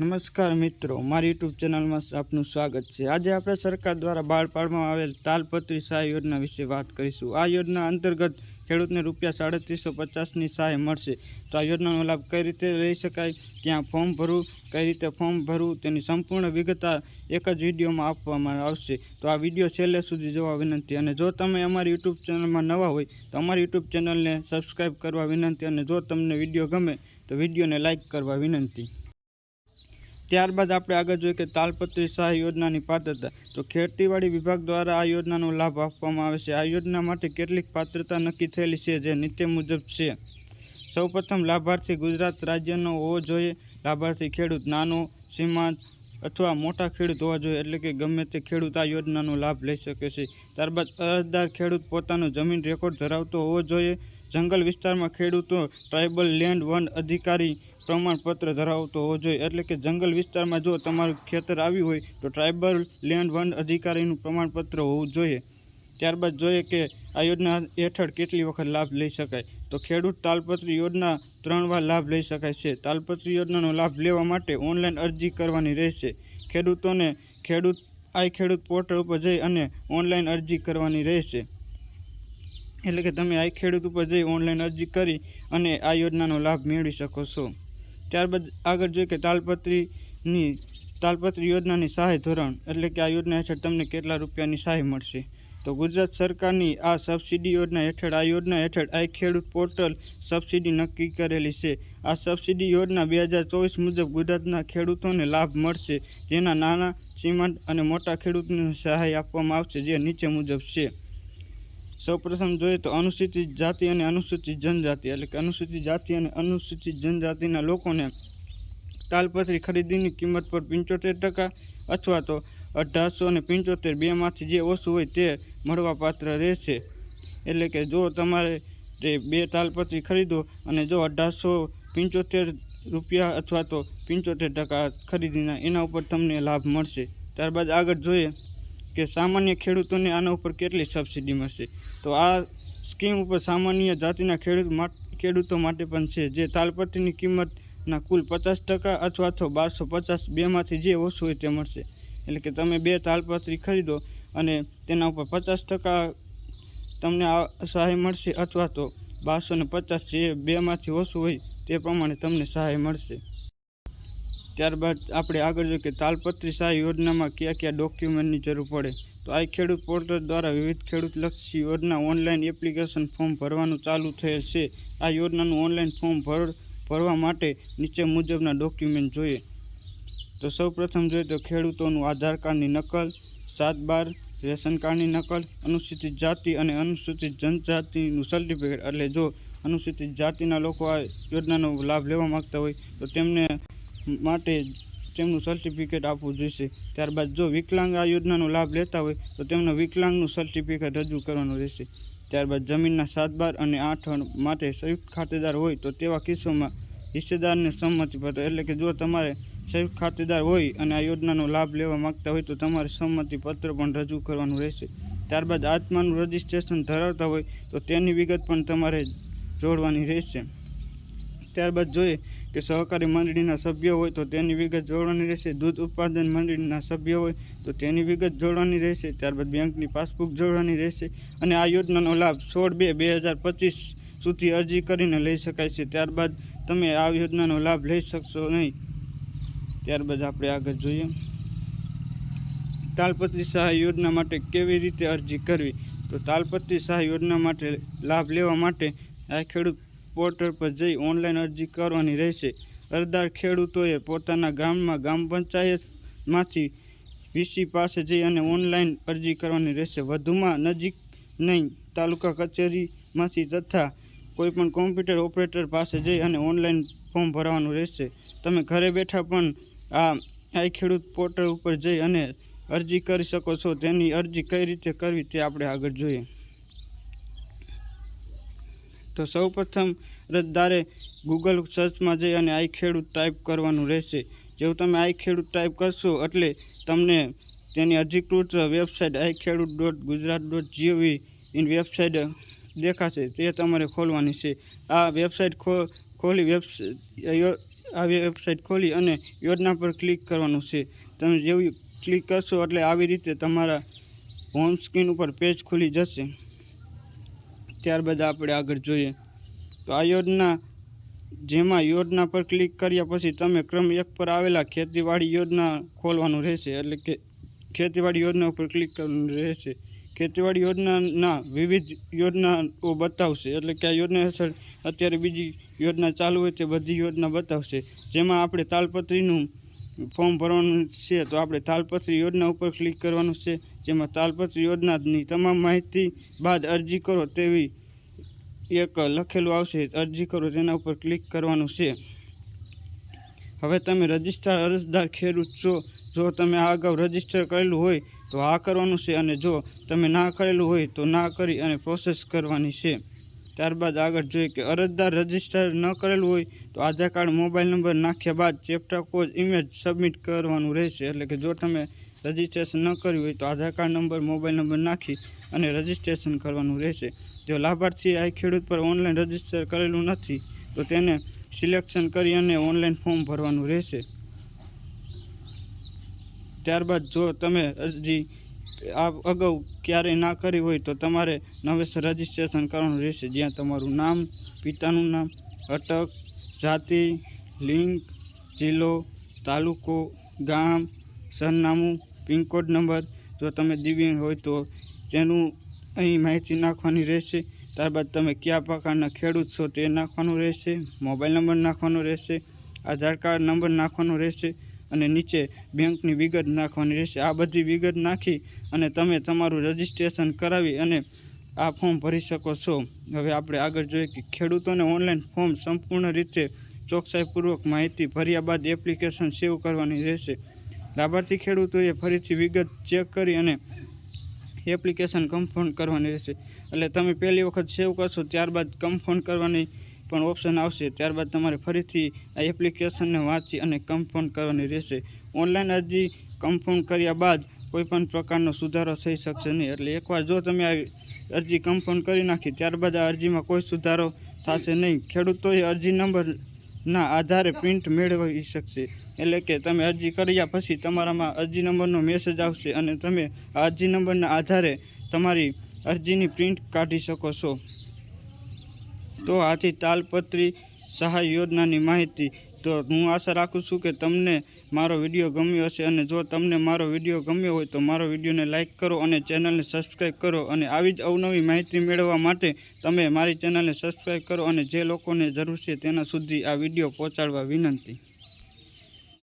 નમસ્કાર મિત્રો, મારી યુટ્યુબ ચેનલમાં આપનું સ્વાગત છે. આજે આપણે સરકાર દ્વારા બહાર પાડવામાં આવેલ તાલપત્રી સહાય યોજના વિશે વાત કરીશું. આ યોજના અંતર્ગત ખેડૂતને રૂપિયા સાડત્રીસો પચાસની સહાય મળશે. તો આ યોજનાનો લાભ કઈ રીતે લઈ શકાય? ક્યાં ફોર્મ ભરવું? કઈ રીતે ફોર્મ ભરવું? તેની સંપૂર્ણ વિગત એક જ વિડીયોમાં આપવામાં આવશે. તો આ વીડિયો છેલ્લે સુધી જોવા વિનંતી અને જો તમે અમારી યુટ્યુબ ચેનલમાં નવા હોય, તો અમારી યુટ્યુબ ચેનલને સબસ્ક્રાઈબ કરવા વિનંતી અને જો તમને વીડિયો ગમે, તો વિડીયોને લાઇક કરવા વિનંતી. ત્યારબાદ આપણે આગળ જોઈએ કે તાલપત્રી સહાય યોજનાની પાત્રતા. તો ખેતીવાડી વિભાગ દ્વારા આ યોજનાનો લાભ આપવામાં આવે છે. આ યોજના માટે કેટલીક પાત્રતા નક્કી થયેલી છે જે નીચે મુજબ છે. સૌપ્રથમ લાભાર્થી ગુજરાત રાજ્યનો હોવો જોઈએ. લાભાર્થી ખેડૂત નાનો સીમાંત અથવા મોટા ખેડૂત હોવા જોઈએ એટલે કે ગમે તે ખેડૂત આ યોજનાનો લાભ લઈ શકે છે. ત્યારબાદ અરજદાર ખેડૂત પોતાનો જમીન રેકોર્ડ ધરાવતો હોવો જોઈએ. જંગલ વિસ્તારમાં ખેડૂતો ટ્રાઇબલ લેન્ડ વન અધિકારી પ્રમાણપત્ર ધરાવતો હોવો જોઈએ. એટલે કે જંગલ વિસ્તારમાં જો તમારું ખેતર આવ્યું હોય તો ટ્રાઇબલ લેન્ડ વન અધિકારીનું પ્રમાણપત્ર હોવું જોઈએ. ત્યારબાદ જોઈએ કે આ યોજના હેઠળ કેટલી વખત લાભ લઈ શકાય. તો ખેડૂત તાલપત્રી યોજના ત્રણ વાર લાભ લઈ શકાય છે. તાલપત્રી યોજનાનો લાભ લેવા માટે ઓનલાઈન અરજી કરવાની રહેશે. ખેડૂતોને ખેડૂત આઈ ખેડૂત પોર્ટલ ઉપર જઈ અને ઓનલાઈન અરજી કરવાની રહેશે. એટલે કે તમે આઈ ખેડૂત ઉપર જઈ ઓનલાઈન અરજી કરી અને આ યોજનાનો લાભ મેળવી શકો છો. ત્યારબાદ આગળ જોઈએ કે તાલપત્રીની, તાલપત્રી યોજનાની સહાય ધોરણ એટલે કે આ યોજના હેઠળ તમને કેટલા રૂપિયાની સહાય મળશે. તો ગુજરાત સરકારની આ સબસિડી યોજના હેઠળ, આ યોજના હેઠળ આઈ ખેડૂત પોર્ટલ સબસિડી નક્કી કરેલી છે. આ સબસિડી યોજના બે હજાર ચોવીસ મુજબ ગુજરાતના ખેડૂતોને લાભ મળશે. જેના નાના સીમાંત અને મોટા ખેડૂતોને સહાય આપવામાં આવશે જે નીચે મુજબ છે. સૌપ્રથમ જોઈએ તો અનુસૂચિત જાતિ અને અનુસૂચિત જનજાતિ, એટલે કે અનુસૂચિત જાતિ અને અનુસૂચિત જનજાતિના લોકોને તાલપત્રી ખરીદીની કિંમત પર પંચોતેર ટકા અથવા તો અઢારસો અને પંચોતેર બેમાંથી જે ઓછું હોય તે મળવાપાત્ર રહેશે. એટલે કે જો તમારે બે તાલપત્રી ખરીદો અને જો અઢારસો પંચોતેર રૂપિયા અથવા તો પંચોતેર ટકા ખરીદીના, એના ઉપર તમને લાભ મળશે. ત્યારબાદ આગળ જોઈએ કે સામાન્ય ખેડૂતોને આના ઉપર કેટલી સબસિડી મળશે? તો આ સ્કીમ ઉપર સામાન્ય જાતિના ખેડૂત ખેડૂતો માટે પણ છે, જે તાલપત્રીની કિંમતના કુલ પચાસ ટકા અથવા તો બારસો પચાસ બેમાંથી જે ઓછું હોય તે મળશે. એટલે કે તમે બે તાલપત્રી ખરીદો અને તેના ઉપર પચાસ ટકા તમને સહાય મળશે અથવા તો બારસો ને પચાસ જે બેમાંથી ઓછું હોય તે પ્રમાણે તમને સહાય મળશે. ત્યારબાદ આપણે આગળ જોઈએ કે તાલપત્રી સહાય યોજનામાં કયા કયા ડોક્યુમેન્ટની જરૂર પડે. આ ખેડૂત પોર્ટલ દ્વારા વિવિધ ખેડૂતલક્ષી યોજના ઓનલાઈન એપ્લિકેશન ફોર્મ ભરવાનું ચાલુ થયેલ છે. આ યોજનાનું ઓનલાઈન ફોર્મ ભર, ભરવા માટે નીચે મુજબના ડોક્યુમેન્ટ જોઈએ. તો સૌપ્રથમ જોઈએ તો ખેડૂતોનું આધાર કાર્ડની નકલ, સાત બાર, રેશન કાર્ડની નકલ, અનુસૂચિત જાતિ અને અનુસૂચિત જનજાતિનું સર્ટિફિકેટ એટલે જો અનુસૂચિત જાતિના લોકો આ યોજનાનો લાભ લેવા માગતા હોય તો તેમને માટે તેમનું સર્ટિફિકેટ આપવું જોઈશે. ત્યારબાદ જો વિકલાંગ આ યોજનાનો લાભ લેતા હોય, તો તેમનું વિકલાંગનું સર્ટિફિકેટ રજૂ કરવાનું રહેશે. ત્યારબાદ જમીનના સાત બાર અને આઠ માટે સંયુક્ત ખાતેદાર હોય, તો તેવા કિસ્સામાં હિસ્સેદારને સંમતિપત્ર એટલે કે જો તમારે સંયુક્ત ખાતેદાર હોય અને આ યોજનાનો લાભ લેવા માગતા હોય, તો તમારે સંમતિપત્ર પણ રજૂ કરવાનું રહેશે. ત્યારબાદ આત્માનું રજિસ્ટ્રેશન ધરાવતા હોય, તો તેની વિગત પણ તમારે જોડવાની રહેશે. ત્યારબાદ જોઈએ કે સહકારી મંડળીના સભ્ય હોય તો તેની વિગત જોડવાની રહેશે. દૂધ ઉત્પાદન મંડળીના સભ્ય હોય તો તેની વિગત જોડવાની રહેશે. ત્યારબાદ બેંકની પાસબુક જોડવાની રહેશે અને આ યોજનાનો લાભ સોળ બે બે હજાર પચીસ સુધી અરજી કરીને લઈ શકાય છે. ત્યારબાદ તમે આ યોજનાનો લાભ લઈ શકશો નહીં. ત્યારબાદ આપણે આગળ જોઈએ. તાલપત્રી સહાય યોજના માટે કેવી રીતે અરજી કરવી? તો તાલપત્રી સહાય યોજના માટે લાભ લેવા માટે આ ખેડૂત પોર્ટલ પર જઈ ઓનલાઈન અરજી કરવાની રહેશે. અરજદાર ખેડૂતોએ પોતાના ગામમાં ગ્રામ પંચાયતમાંથી વીસી પાસે જઈ અને ઓનલાઈન અરજી કરવાની રહેશે. વધુમાં નજીક નહીં તાલુકા કચેરીમાંથી તથા કોઈપણ કોમ્પ્યુટર ઓપરેટર પાસે જઈ અને ઓનલાઈન ફોર્મ ભરવાનું રહેશે. તમે ઘરે બેઠા પણ આ આઈ ખેડૂત પોર્ટલ ઉપર જઈ અને અરજી કરી શકો છો. તેની અરજી કઈ રીતે કરવી તે આપણે આગળ જોઈએ. તો સૌપ્રથમ અરજદારે ગૂગલ સર્ચમાં જઈ અને આઈ ખેડૂત ટાઈપ કરવાનું રહેશે. જેવું તમે આઈ ખેડૂત ટાઈપ કરશો એટલે તમને તેની અધિકૃત website I Khedut dot Gujarat dot gov in website દેખાશે. તે તમારે ખોલવાની છે. આ વેબસાઇટ ખો, ખોલી વેબસાઇટ આ વેબસાઇટ ખોલી અને યોજના પર ક્લિક કરવાનું છે. તમે જેવી ક્લિક કરશો એટલે આવી રીતે તમારા હોમ સ્ક્રીન ઉપર પેજ ખુલી જશે. ત્યારબાદ આપણે આગળ જોઈએ. તો આ યોજના, જેમાં યોજના પર ક્લિક કર્યા પછી તમે ક્રમ એક પર આવેલા ખેતીવાડી યોજના ખોલવાનું રહેશે. એટલે કે ખેતીવાડી યોજના ઉપર ક્લિક કરવાનું રહેશે. ખેતીવાડી યોજનાના વિવિધ યોજનાઓ બતાવશે. એટલે કે આ યોજના હેઠળ અત્યારે બીજી યોજના ચાલુ હોય તે બધી યોજના બતાવશે. જેમાં આપણે તાલપત્રીનું ફોર્મ ભરવાનું છે, તો આપણે તાલપત્રી યોજના ઉપર ક્લિક કરવાનું છે, જેમાં તાલપત્રી યોજનાની તમામ માહિતી બાદ અરજી કરો તેવી એક લખેલું આવશે, અરજી કરો તેના ઉપર ક્લિક કરવાનું છે. હવે તમે રજિસ્ટર અરજદાર ખેડૂત છો, જો તમે આ અગાઉ રજિસ્ટર કરેલું હોય તો આ કરવાનું છે, અને જો તમે ના કરેલું હોય તો ના કરી અને પ્રોસેસ કરવાની છે. ત્યારબાદ આગળ જોઈએ કે અરજદાર રજિસ્ટર ન કરેલું હોય તો આધાર કાર્ડ, મોબાઈલ નંબર નાખ્યા બાદ ચેપ્ટર કોડ ઇમેજ સબમિટ કરવાનું રહેશે. એટલે કે જો તમે રજિસ્ટ્રેશન ન કર્યું હોય તો Aadhaar card number, mobile number નાખી અને રજિસ્ટ્રેશન કરવાનું રહેશે. જો લાભાર્થી આ ખેડૂત પર ઓનલાઈન રજિસ્ટર કરેલું નથી, તો તેને સિલેક્શન કરી અને ઓનલાઈન ફોર્મ ભરવાનું રહેશે. ત્યારબાદ જો તમે અરજી, આ અગાઉ ક્યારેય ના કરી હોય તો તમારે નવેસર રજિસ્ટ્રેશન કરવાનું રહેશે. જ્યાં તમારું નામ, પિતાનું નામ, અટક, જાતિ લિંક જિલ્લો, તાલુકો, ગામ, સરનામું, પિનકોડ નંબર. જો તમે દિવ્યાંગ હોય તો તેનું અહીં માહિતી નાખવાની રહેશે. ત્યારબાદ તમે કયા પ્રકારના ખેડૂત છો તે નાખવાનું રહેશે. મોબાઈલ નંબર નાખવાનો રહેશે. આધાર કાર્ડ નંબર નાખવાનો રહેશે. અને નીચે બેંકની વિગત નાખવાની રહેશે. આ બધી વિગત નાખી અને તમે તમારું રજિસ્ટ્રેશન કરાવી અને આ ફોર્મ ભરી શકો છો. હવે આપણે આગળ જોઈએ કે ખેડૂતોને ઓનલાઈન ફોર્મ સંપૂર્ણ રીતે ચોકસાઈપૂર્વક માહિતી ભર્યા બાદ એપ્લિકેશન સેવ કરવાની રહેશે. લાભાર્થી ખેડૂતોએ ફરીથી વિગત ચેક કરી અને એપ્લિકેશન કન્ફર્મ કરવાની રહેશે. એટલે તમે પહેલી વખત સેવ કરશો, ત્યારબાદ કન્ફર્મ કરવાની પણ ઓપ્શન આવશે. ત્યારબાદ તમારે ફરીથી આ એપ્લિકેશનને વાંચી અને કન્ફર્મ કરવાની રહેશે. ઓનલાઈન અરજી કન્ફર્મ કર્યા બાદ કોઈપણ પ્રકારનો સુધારો થઈ શકશે નહીં. એટલે એકવાર જો તમે આ અરજી કન્ફર્મ કરી નાખી, ત્યારબાદ આ અરજીમાં કોઈ સુધારો થશે નહીં. ખેડૂતોએ અરજી નંબર ના આધારે પ્રિન્ટ મેળવી શકશે. એટલે કે તમે અરજી કર્યા પછી તમારામાં અરજી નંબરનો મેસેજ આવશે અને તમે આ અરજી નંબરના આધારે તમારી અરજીની પ્રિન્ટ કાઢી શકો છો. તો આથી તાલપત્રી સહાય યોજનાની માહિતી. તો હું આશા રાખું છું કે તમને મારો વીડિયો ગમ્યો હશે અને જો તમને મારો વીડિયો ગમ્યો હોય તો મારો વિડીયોને લાઇક કરો અને ચેનલને સબસ્ક્રાઈબ કરો અને આવી જ અવનવી માહિતી મેળવવા માટે તમે મારી ચેનલને સબસ્ક્રાઈબ કરો અને જે લોકોને જરૂર છે તેના સુધી આ વીડિયો પહોંચાડવા વિનંતી.